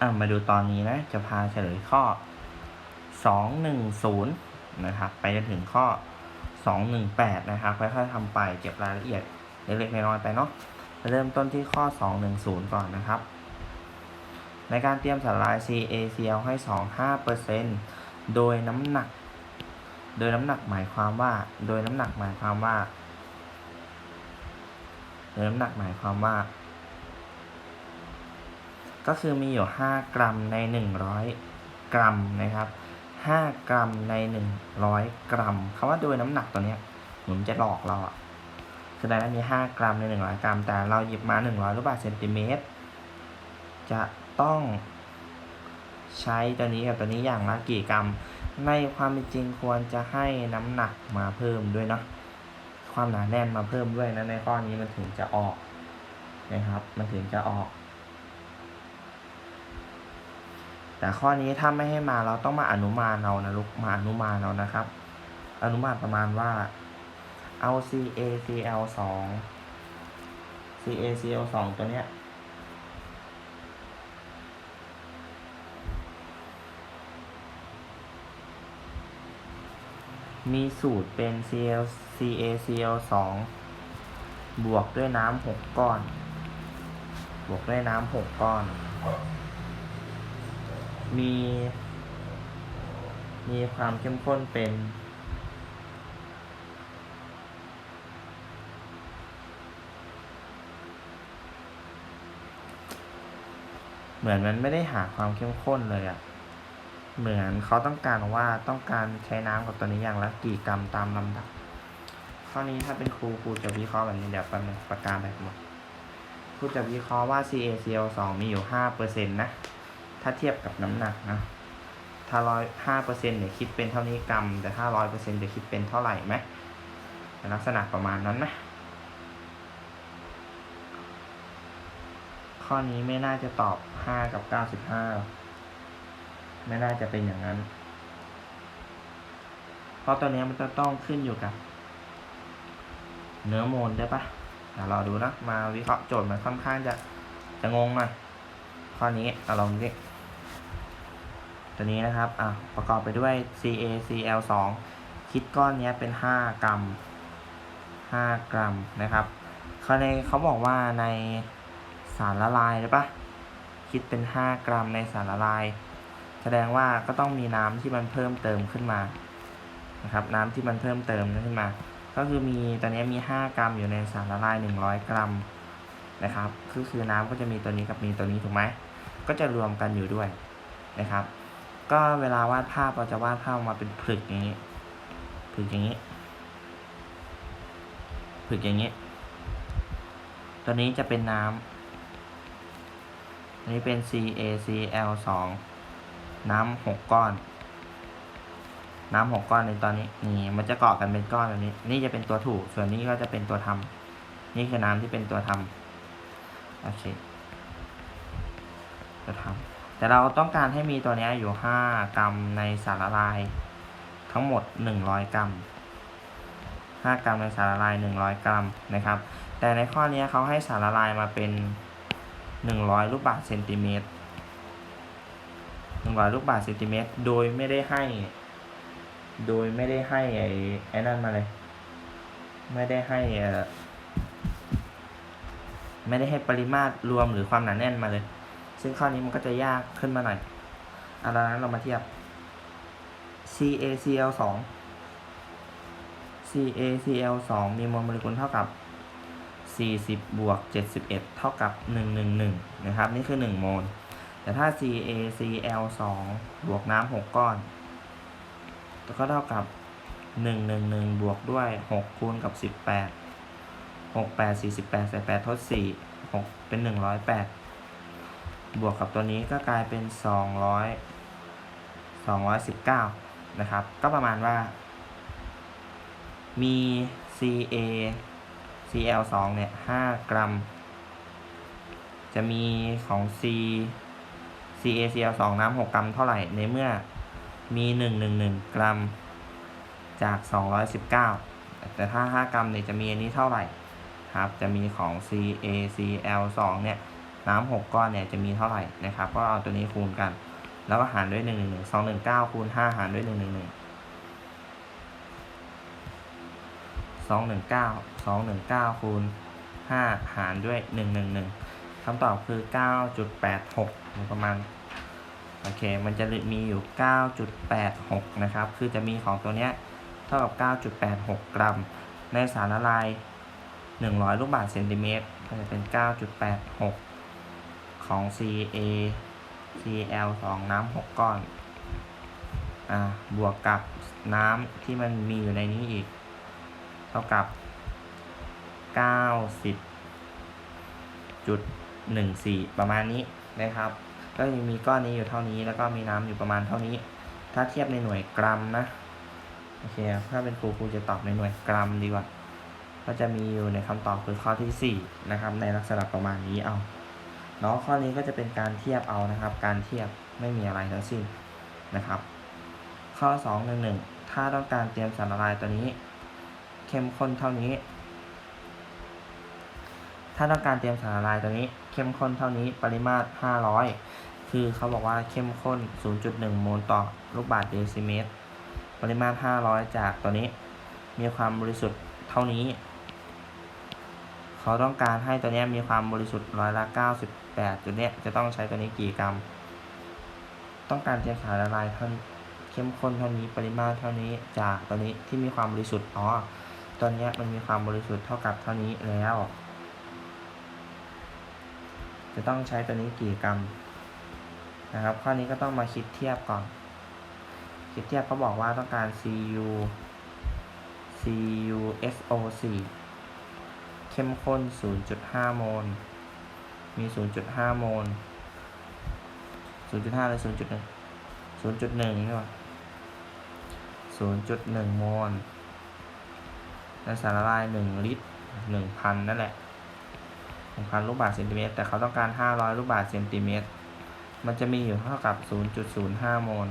อะมาดูตอนนี้นะ จะพาเฉลยข้อ 210 นะครับ ไปจนถึงข้อ 218 นะครับค่อยๆทำไปเก็บรายละเอียดเล็กๆน้อยๆไปเนาะเริ่มต้นที่ข้อ 210 ก่อนนะครับ ในการเตรียมสลาย CaCl ให้ 25%โดยน้ำหนัก โดยน้ำหนักหมายความว่า โดยน้ำหนักหมายความว่าโดยน้ำหนักหมายความว่า ก็คือมีอยู่ 5 กรัมใน 100 กรัมนะครับ 5 กรัมใน 100 กรัมคำว่าโดยน้ำหนักตัวเนี้ยเหมือนจะหลอกเราอะแสดงว่ามี 5 กรัมใน 100 กรัม แต่เราหยิบมา 100ลูกบาศก์เซนติเมตร จะต้องใช้ตัวนี้กับตัวนี้อย่างละกี่กรัม ในความเป็นจริงควรจะให้น้ำหนักมาเพิ่มด้วยเนาะ ความหนาแน่นมาเพิ่มด้วยนะในข้อนี้มันถึงจะออกนะครับ มันถึงจะออก แต่ข้อนี้ถ้าไม่ให้มาเราต้องมาอนุมานเอานะลูกมาอนุมานเอานะครับ อนุมานประมาณว่าเอา CaCl 2 CaCl 2ตัวเนี้ยมีสูตรเป็น Cl CaCl 2บวกด้วยน้ำหกก้อน บวกด้วยน้ำหกก้อน มี มีความเข้มข้นเป็น เหมือนมันไม่ได้หาความเข้มข้นเลยอะเหมือนเขาต้องการว่าต้องการใช้น้ำกับตัวนี้อย่างละกี่กรัมตามลำดับ ข้อนี้ถ้าเป็นครูครูจะวิเคราะห์แบบนี้เดี๋ยวป๊บนึงปากกาแบบหมดครูจะวิเคราะห์ว่า CaCl 2 มีอยู่5%นะ ถ้าเทียบกับน้ำหนักนะถ้าร้อยห้าเปอร์เซ็นต์เนี่ยคิดเป็นเท่านี้กรัม แต่ถ้าร้อยเปอร์เซ็นต์จะคิดเป็นเท่าไหร่ไหมลักษณะประมาณนั้นไหมข้อนี้ไม่น่าจะตอบห้ากับเก้าสิบห้าไม่น่าจะเป็นอย่างนั้น เพราะตัวเนี้มันจะต้องขึ้นอยู่กับ เนื้อโมลได้ปะเดี๋ยวราดูนะ มาวิเคราะห์โจทย์มันค่อนข้างจะจะงงหน่อยข้อนี้เอาลองดิ ตัวนี้นะครับอะประกอบไปด้วย CaCl 2 คิดก้อนนี้เป็น 5 กรัม 5 กรัมนะครับเขาในเขาบอกว่าในสารละลายใช่ปะคิดเป็น 5 กรัมในสารละลาย แสดงว่าก็ต้องมีน้ำที่มันเพิ่มเติมขึ้นมานะครับน้ำที่มันเพิ่มเติมขึ้นมา ก็คือมีตอนนี้มี 5 กรัมอยู่ในสารละลาย 100 กรัมนะครับคือคือน้ำก็จะมีตัวนี้กับมีตัวนี้ถูกไหมก็จะรวมกันอยู่ด้วยนะครับ ก็เวลาวาดภาพเราจะวาดภาพมาเป็นผลึกอย่างนี้ผลึกอย่างนี้ผลึกอย่างนี้ ตัวนี้จะเป็นน้ำอันนี้เป็น CaCl 2น้ำหกก้อน น้ำหกก้อนในตอนนี้นี่มันจะเกาะกันเป็นก้อนแบบนี้ นี่จะเป็นตัวถูก ส่วนนี้ก็จะเป็นตัวทำนี่คือน้ำที่เป็นตัวทำโอเคตัวทำ แต่เราต้องการให้มีตัวนี้อยู่ 5 กรัมในสารละลาย ทั้งหมด 100 กรัม 5 กรัมในสารละลาย 100 กรัมนะครับ แต่ในข้อนี้เขาให้สารละลายมาเป็น 100 ลูกบาศก์เซนติเมตร100 ลูกบาศก์เซนติเมตร โดยไม่ได้ให้ โดยไม่ได้ให้ไอ้ไอ้นั่นมาเลย ไม่ได้ให้ไม่ได้ให้ปริมาตรรวมหรือความหนาแน่นมาเลย ซึ่งข้อนี้มันก็จะยากขึ้นมาหน่อยอันนั้นเรามาเทียบ CaCl 2 CaCl 2มีมวลโมเลกุลเท่ากับ 40 บวก 71 เท่ากับ 111 นะครับ นี่คือ 1 โมล แต่ถ้า CaCl 2 บวกน้ำ 6 ก้อน ก็เท่ากับ 111 บวกด้วย 6 คูณกับ 18 6 8 48 ใส่8ทด 4 6 เป็น 108 บวกกับตัวนี้ก็กลายเป็น 200 219 นะครับ ก็ประมาณว่า มี Ca Cl 2 เนี่ย 5 กรัม จะมีของ C CaCl 2 น้ำ 6 กรัมเท่าไหร่ ในเมื่อมี 111 กรัมจาก 219 แต่ถ้า 5 กรัมเนี่ยจะมีอันนี้เท่าไหร่ครับ จะมีของ CaCl 2 เนี่ย น้ำหกก้อนเนี่ยจะมีเท่าไหร่นะครับ ก็เอาตัวนี้คูณกัน แล้วก็หารด้วยหนึ่งหนึ่งหนึ่งสองหนึ่งเก้าคูณห้าหารด้วยหนึ่งหนึ่งหนึ่งสองหนึ่งเก้าสองหนึ่งเก้าคูณห้าหารด้วยหนึ่งหนึ่งหนึ่งคำตอบคือเก้าจุดแปดหกประมาณโอเค มันจะมีอยู่ 9.86 นะครับ คือจะมีของตัวเนี้ยเท่ากับ 9.86 กรัม ในสารละลาย 100 ลูกบาศก์เซนติเมตร ก็จะเป็น 9.86 ของ CA CL 2 น้ำ6ก้อน อ่า บวกกับน้ำที่มันมีอยู่ในนี้อีก เท่ากับ 90.14 ประมาณนี้นะครับ ก็มีก้อนนี้อยู่เท่านี้แล้วก็มีน้ำอยู่ประมาณเท่านี้ ถ้าเทียบในหน่วยกรัมนะ โอเค ถ้าเป็นครูครูจะตอบในหน่วยกรัมดีกว่า ก็จะมีอยู่ในคำตอบคือข้อที่ 4 นะครับ ในลักษณะประมาณนี้เอา เนาะข้อนี้ก็จะเป็นการเทียบเอานะครับ การเทียบไม่มีอะไรทั้งสิ้นนะครับ ข้อ 2 1 1 ถ้าต้องการเตรียมสารละลายตัวนี้ เข้มข้นเท่านี้ ถ้าต้องการเตรียมสารละลายตัวนี้ เข้มข้นเท่านี้ปริมาตร 500 คือเขาบอกว่าเข้มข้น 0.1 โมลต่อลูกบาศก์เดซิเมตร ปริมาตร 500 จากตัวนี้ มีความบริสุทธิ์เท่านี้เขาต้องการให้ตัวนี้มีความบริสุทธิ์ร้อยละ 98จุดเนี้ยจะต้องใช้ตัวนี้กี่กรัม ต้องการเตรียมสารละลายเท่าเข้มข้นเท่านี้ปริมาตรเท่านี้จากตัวนี้ที่มีความบริสุทธิ์อ๋อตัวเนี้ยมันมีความบริสุทธิ์เท่ากับเท่านี้แล้ว จะต้องใช้ตัวนี้กี่กรัมนะครับ ข้อนี้ก็ต้องมาคิดเทียบก่อน คิดเทียบเขาบอกว่าต้องการ Cu CuSO4 เข้มข้น 0.5 โมล มี 0.5 โมล 0.5หรือ 0.1 0.1นี่หว่า0.1 โมลในสารละลาย 1 ลิตร 1,000 นั่นแหละ 1,000 ลูกบาศก์เซนติเมตร แต่เขาต้องการ 500 ลูกบาศก์เซนติเมตร มันจะมีอยู่เท่ากับ 0.05 โมล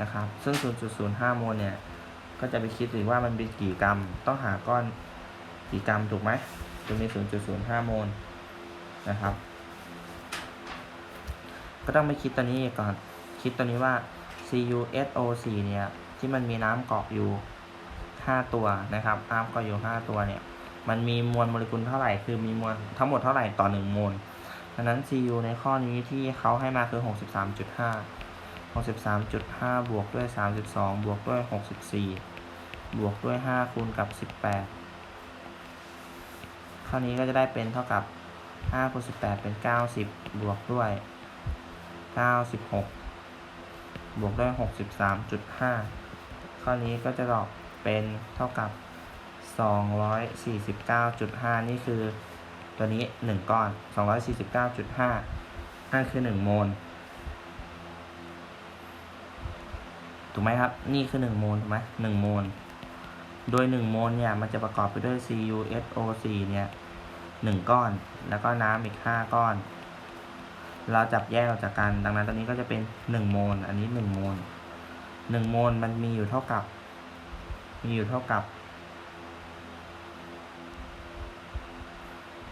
นะครับ ซึ่ง 0.05 โมลเนี่ย ก็จะไปคิดถึงว่ามันเป็นกี่กรัม ต้องหาก้อนกี่กรัมถูกไหมจะมี 0.05 โมล นะครับ ก็ต้องไปคิดตัวนี้ก่อน คิดตัวนี้ว่า CuSO4 เนี่ยที่มันมีน้ำเกาะอยู่ 5 ตัวนะครับน้ำเกาะอยู่ 5 ตัวเนี่ย มันมีมวลโมเลกุลเท่าไหร่ คือมีมวลทั้งหมดเท่าไหร่ต่อ1โมลดังนั้น Cu ในข้อนี้ที่เขาให้มาคือ 63.5 63.5 บวกด้วย 32 บวกด้วย 64 บวกด้วย 5 คูณกับ 18 ข้อนี้ก็จะได้เป็นเท่ากับ 5คูณ18 เป็น 90 บวกด้วย 96 บวกด้วย 63.5 ข้อนี้ก็จะตอบเป็นเท่ากับ 249.5 นี่คือตัวนี้ 1 ก้อน 249.5 นั่นคือ 1 โมล ถูกไหมครับ นี่คือ 1 โมล ถูกไหม1โมล โดย 1 โมลเนี่ย มันจะประกอบไปด้วย CuSO4 เนี่ย 1 ก้อน แล้วก็น้ำอีก 5 ก้อน เราจับแยกออกจากกัน ดังนั้นตอนนี้ก็จะเป็น 1 โมล อันนี้ 1 โมล 1 โมลมันมีอยู่เท่ากับ มีอยู่เท่ากับ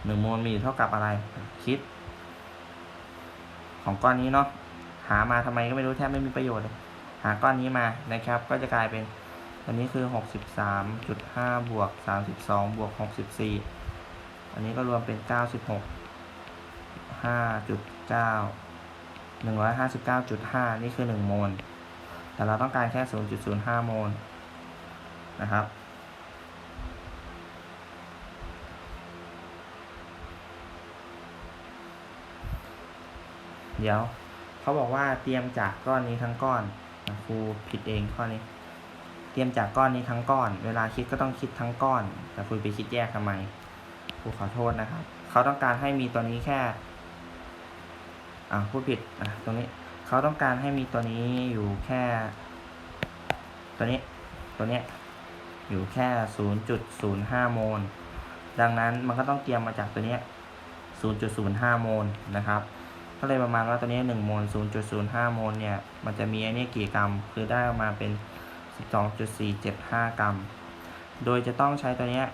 1 โมลมีอยู่เท่ากับอะไร คิด ของก้อนนี้เนาะ หามาทำไมก็ไม่รู้แทบไม่มีประโยชน์เลย หาก้อนนี้มานะครับ ก็จะกลายเป็นอันนี้คือ 63.5 บวก 32 บวก 64 อันนี้ก็รวมเป็น 96 5.9 159.5 นี่คือ 1 โมล แต่เราต้องการแค่ 0.05 โมลนะครับเดี๋ยวเขาบอกว่าเตรียมจากก้อนนี้ทั้งก้อนครูผิดเองข้อนี้ เตรียมจากก้อนนี้ทั้งก้อน เวลาคิดก็ต้องคิดทั้งก้อน แต่ครูไปคิดแยกทำไม ครูขอโทษนะครับ เขาต้องการให้มีตัวนี้แค่ อ่าพูดผิด อะตรงนี้ เขาต้องการให้มีตัวนี้อยู่แค่ ตัวนี้ ตัวเนี้ย อยู่แค่ 0.05 โมล ดังนั้นมันก็ต้องเตรียมมาจากตัวเนี้ย 0.05 โมลนะครับ ก็เลยประมาณว่าตัวนี้1โมล 0.05 โมลเนี่ย มันจะมีไอ้นี่กี่กรัม คือได้ออกมาเป็น 12.475 กรัม โดยจะต้องใช้ตัวเนี้ย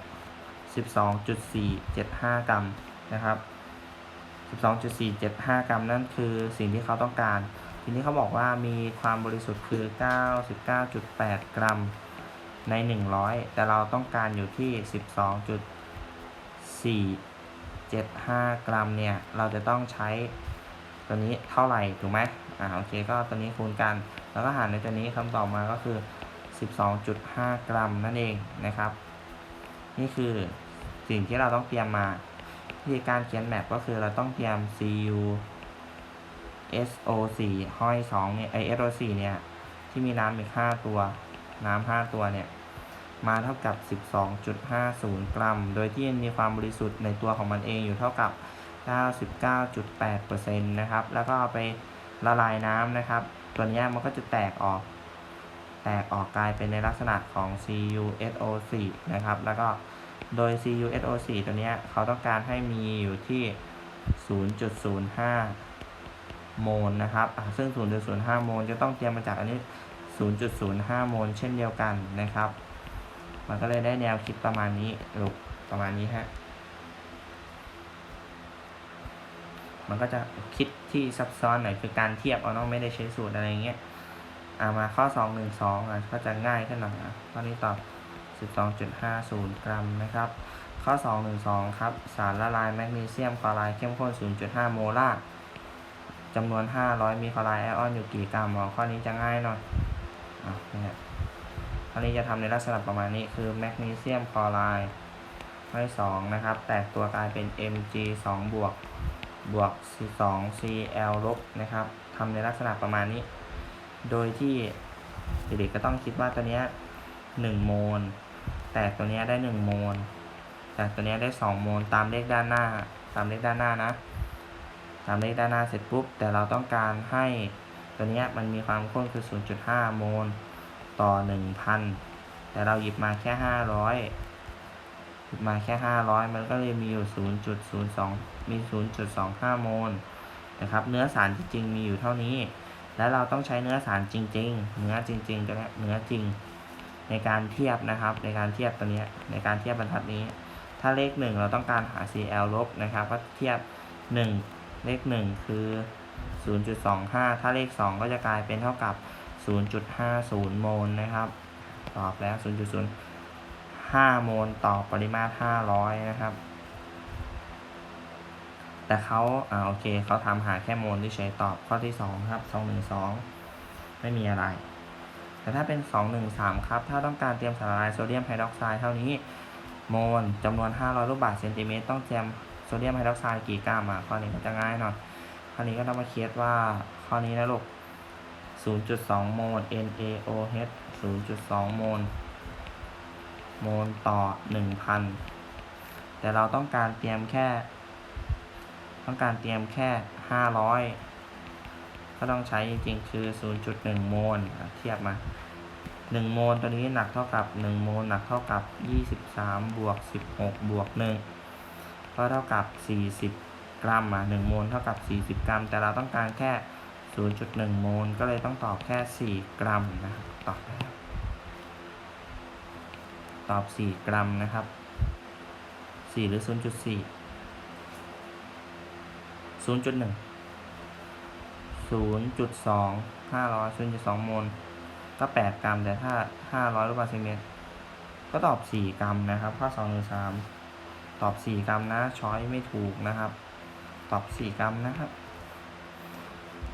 12.475 กรัมนะครับ 12.475 กรัม นั่นคือสิ่งที่เขาต้องการ ทีนี้เขาบอกว่ามีความบริสุทธิ์คือ 99.8 กรัมใน 100 แต่เราต้องการอยู่ที่ 12.475 กรัมเนี่ย เราจะต้องใช้ตัวนี้เท่าไหร่ ถูกไหมอ่าโอเค ก็ตัวนี้คูณกัน แล้วก็หารในตัวนี้คำตอบมาก็คือ 12.5 กรัมนั่นเองนะครับ นี่คือสิ่งที่เราต้องเตรียมมาวิธีการเขียนแมปก็คือเราต้องเตรียม cu SO4 ห้อย2เนี่ยไอ SO4 เนี่ย ที่มีน้ำอีก 5 ตัว น้ำ 5 ตัวเนี่ย มาเท่ากับ 12.50 กรัม โดยที่มีความบริสุทธิ์ในตัวของมันเองอยู่เท่ากับ 99.8%นะครับ แล้วก็เอาไปละลายน้ำนะครับ ตัวนี้มันก็จะแตกออก แตกออกกลายเป็นในลักษณะของ CuSO4 นะครับ แล้วก็ โดย CuSO4 ตัวนี้เขาต้องการให้มีอยู่ที่ 0.05 โมลนะครับ ซึ่ง 0.05 โมลจะต้องเตรียมมาจากอันนี้ 0.05 โมลเช่นเดียวกันนะครับ มันก็เลยได้แนวคิดประมาณนี้ลูกประมาณนี้ฮะ มันก็จะคิดที่ซับซ้อนหน่อยคือการเทียบเอาเน้องไม่ได้ใช้สูตรอะไรเงี้ย อ่ามาข้อ 2 1 2อะก็จะง่ายขึ้นหน่อยอะข้อนี้ตอบ 12.50 กรัมนะครับ ข้อ 2 1 2 ครับ สารละลายแมกนีเซียมคลอไรด์เข้มข้น 0.5 โมลาร์จำนวน 500 มีคลอไรด์ไอออนอยู่กี่กรัมอ๋อข้อนี้จะง่ายหน่อยอะเนี่ยข้อนี้จะทำในลักษณะประมาณนี้คือแมกนีเซียมคลอไรด์ให้2นะครับ แตกตัวกลายเป็น Mg 2บวกบวก2 Cl ลบนะครับทำในลักษณะประมาณนี้ โดยที่เด็กๆก็ต้องคิดว่าตัวเนี้ย1โมล แตกตัวนี้ได้1โมลแตกตัวนี้ได้2โมลตามเลขด้านหน้า ตามเลขด้านหน้านะ ตามเลขด้านหน้าเสร็จปุ๊บ แต่เราต้องการให้ตัวนี้มันมีความข้นคือ 0.5 โมลต่อ 1,000 แต่เราหยิบมาแค่ 500 หยิบมาแค่ 500 มันก็เลยมีอยู่ 0.02 มี 0.25 โมลนะครับ เนื้อสารจริงๆมีอยู่เท่านี้ แล้วเราต้องใช้เนื้อสารจริง ๆ เนื้อจริงๆตัวเนี้ยเนื้อจริง ในการเทียบนะครับ ในการเทียบตัวนี้ในการเทียบบรรทัดนี้ ถ้าเลข 1 เราต้องการหา Cl ลบนะครับก็เทียบ 1 เลข 1 คือ 0.25 ถ้าเลข 2 ก็จะกลายเป็นเท่ากับ 0.50 โมลนะครับ ตอบแล้ว 0.05 โมลต่อปริมาตร 500 นะครับ แต่เขาอ่าโอเคเขาทำหาแค่โมลที่ใช้ตอบข้อที่ 2 ครับ 212 ไม่มีอะไร แต่ถ้าเป็น 213 ครับ ถ้าต้องการเตรียมสารละลายโซเดียมไฮดรอกไซด์เท่านี้โมลจำนวน 500 ลูกบาศก์เซนติเมตรต้องเตรียมโซเดียมไฮดรอกไซด์กี่กรัมอะข้อนี้ก็จะง่ายหน่อยข้อนี้ก็ต้องมาเคสว่าข้อนี้นะลูก 0.2 โมล NaOH 0.2 โมล โมลต่อ 1,000 แต่เราต้องการเตรียมแค่ ต้องการเตรียมแค่ 500 ก็ต้องใช้จริงๆคือ 0.1 โมลอะเทียบมา 1 โมลตัวนี้หนักเท่ากับ 1 โมลหนักเท่ากับ 23 บวก 16 บวก 1 ก็เท่ากับ 40 กรัมอะ1โมลเท่ากับ 40 กรัม แต่เราต้องการแค่ 0.1 โมลก็เลยต้องตอบแค่ 4 กรัมนะตอบแล้วตอบ 4 กรัมนะครับ 4 หรือ 0.4 0.1 0.2 500 0.2 โมลก็ 8 กรัม แต่ถ้า 500ลูกบาศก์เซนติเมตรก็ตอบ 4 กรัมนะครับ ข้อ2 1 3ตอบ 4 กรัมนะ ช้อยไม่ถูกนะครับ ตอบ 4 กรัมนะครับ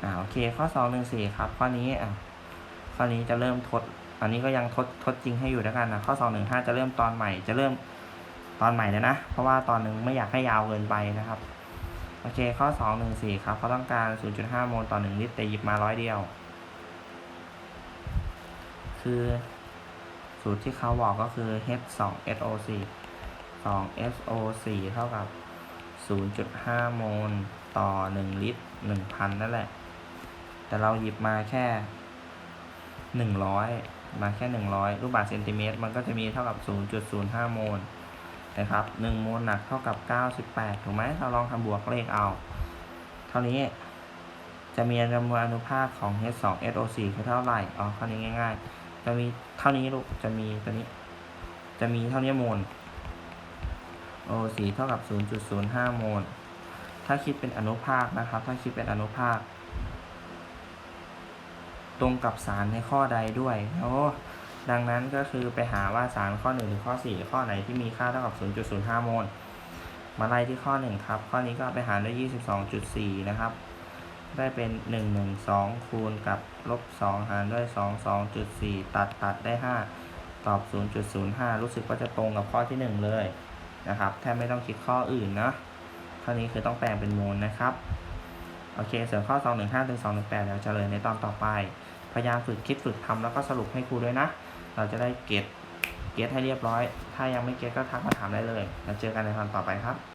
อ่าโอเค ข้อ2 1 4ครับ ข้อนี้อะข้อนี้จะเริ่มทด อันนี้ก็ยังทดทดจริงให้อยู่ด้วยกันนะ ข้อ2 1 5จะเริ่มตอนใหม่ จะเริ่มตอนใหม่เลยนะ เพราะว่าตอนหนึ่งไม่อยากให้ยาวเกินไปนะครับ โอเค ข้อ 2 1 4 ครับเขาต้องการ 0.5 โมลต่อ 1 ลิตร แต่หยิบมาร้อยเดียว คือสูตรที่เขาบอกก็คือ H2SO4 2SO4 เท่ากับ 0.5 โมลต่อ 1 ลิตร 1,000 นั่นแหละ แต่เราหยิบมาแค่ 100 มาแค่ 100 ลูกบาศก์เซนติเมตร มันก็จะมีเท่ากับ 0.05 โมล นะครับ1โมลหนักเท่ากับ 98 ถูกไหมเราลองทำบวกเลขเอา เท่านี้จะมีจำนวนอนุภาคของ H2SO4 คือเท่าไหร่ อ๋อข้อนี้ง่าย ๆ จะมีเท่านี้ลูก จะมีตัวนี้ จะมีเท่านี้โมล O4 เท่ากับ 0.05 โมล ถ้าคิดเป็นอนุภาคนะครับ ถ้าคิดเป็นอนุภาค ตรงกับสารในข้อใดด้วย โอ้ ดังนั้นก็คือไปหาว่าสารข้อ 1 หรือข้อ 4 ข้อไหนที่มีค่าเท่ากับ 0.05 โมล มาไล่ที่ข้อ 1 ครับ ข้อนี้ก็ไปหารด้วย 22.4 นะครับ ได้เป็น 112 คูณกับลบ 2 หารด้วย 22.4 ตัดตัดได้ 5 ตอบ 0.05 รู้สึกว่าจะตรงกับข้อที่ 1 เลยนะครับ แทบไม่ต้องคิดข้ออื่นนะข้อนี้คือต้องแปลงเป็นโมลนะครับ โอเค ส่วนข้อ 215ถึง218เดี๋ยวเฉลยในตอนต่อไป พยายามฝึกคิดฝึกทำแล้วก็สรุปให้ครูด้วยนะ เราจะได้เก็ตเก็ตให้เรียบร้อย ถ้ายังไม่เก็ตก็ทักมาถามได้เลย แล้วเจอกันในตอนต่อไปครับ